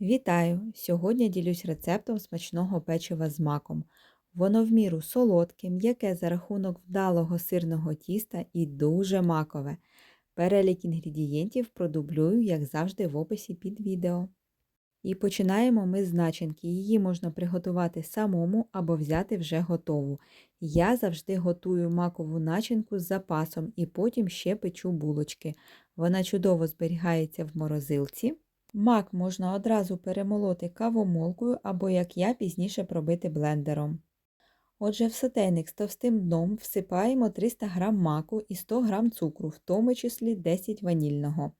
Вітаю! Сьогодні ділюсь рецептом смачного печива з маком. Воно в міру солодке, м'яке за рахунок вдалого сирного тіста і дуже макове. Перелік інгредієнтів продублюю, як завжди, в описі під відео. І починаємо ми з начинки. Її можна приготувати самому або взяти вже готову. Я завжди готую макову начинку з запасом і потім ще печу булочки. Вона чудово зберігається в морозилці. Мак можна одразу перемолоти кавомолкою або, як я, пізніше пробити блендером. Отже, в сотейник з товстим дном всипаємо 300 г маку і 100 г цукру, в тому числі 10 ванільного.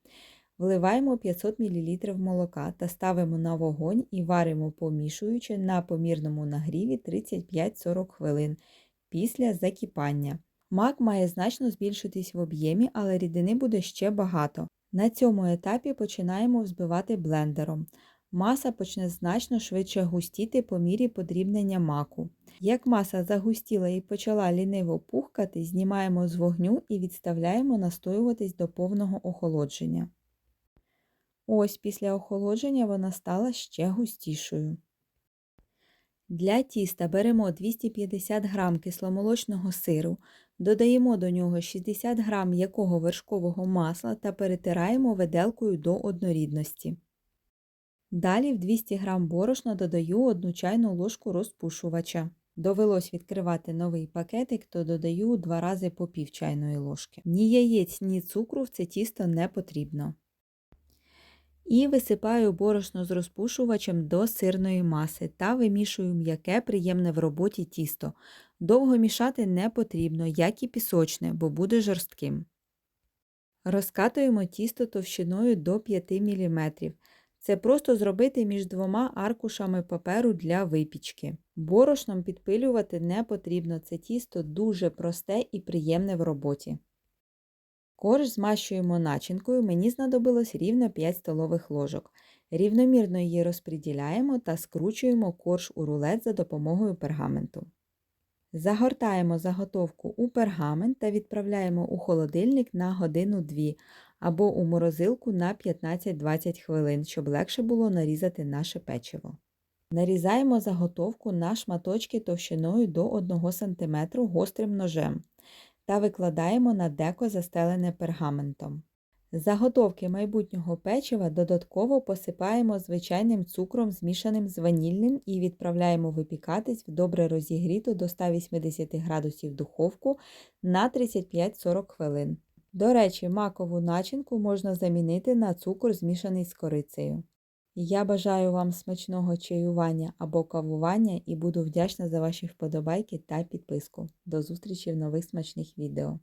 Вливаємо 500 мл молока та ставимо на вогонь і варимо, помішуючи на помірному нагріві 35-40 хвилин після закипання. Мак має значно збільшитись в об'ємі, але рідини буде ще багато. На цьому етапі починаємо взбивати блендером. Маса почне значно швидше густіти по мірі подрібнення маку. Як маса загустіла і почала ліниво пухкати, знімаємо з вогню і відставляємо настоюватись до повного охолодження. Ось після охолодження вона стала ще густішою. Для тіста беремо 250 г кисломолочного сиру, додаємо до нього 60 г м'якого вершкового масла та перетираємо виделкою до однорідності. Далі в 200 г борошна додаю 1 чайну ложку розпушувача. Довелось відкривати новий пакетик, то додаю 2 рази по пів чайної ложки. Ні яєць, ні цукру в це тісто не потрібно. І висипаю борошно з розпушувачем до сирної маси та вимішую м'яке, приємне в роботі тісто. Довго мішати не потрібно, як і пісочне, бо буде жорстким. Розкатуємо тісто товщиною до 5 мм. Це просто зробити між двома аркушами паперу для випічки. Борошном підпилювати не потрібно, це тісто дуже просте і приємне в роботі. Корж змащуємо начинкою, мені знадобилось рівно 5 столових ложок. Рівномірно її розподіляємо та скручуємо корж у рулет за допомогою пергаменту. Загортаємо заготовку у пергамент та відправляємо у холодильник на годину-дві або у морозилку на 15-20 хвилин, щоб легше було нарізати наше печиво. Нарізаємо заготовку на шматочки товщиною до 1 см гострим ножем та викладаємо на деко застелене пергаментом. Заготовки майбутнього печива додатково посипаємо звичайним цукром, змішаним з ванільним, і відправляємо випікатись в добре розігріту до 180 градусів духовку на 35-40 хвилин. До речі, макову начинку можна замінити на цукор, змішаний з корицею. Я бажаю вам смачного чаювання або кавування і буду вдячна за ваші вподобайки та підписку. До зустрічі в нових смачних відео.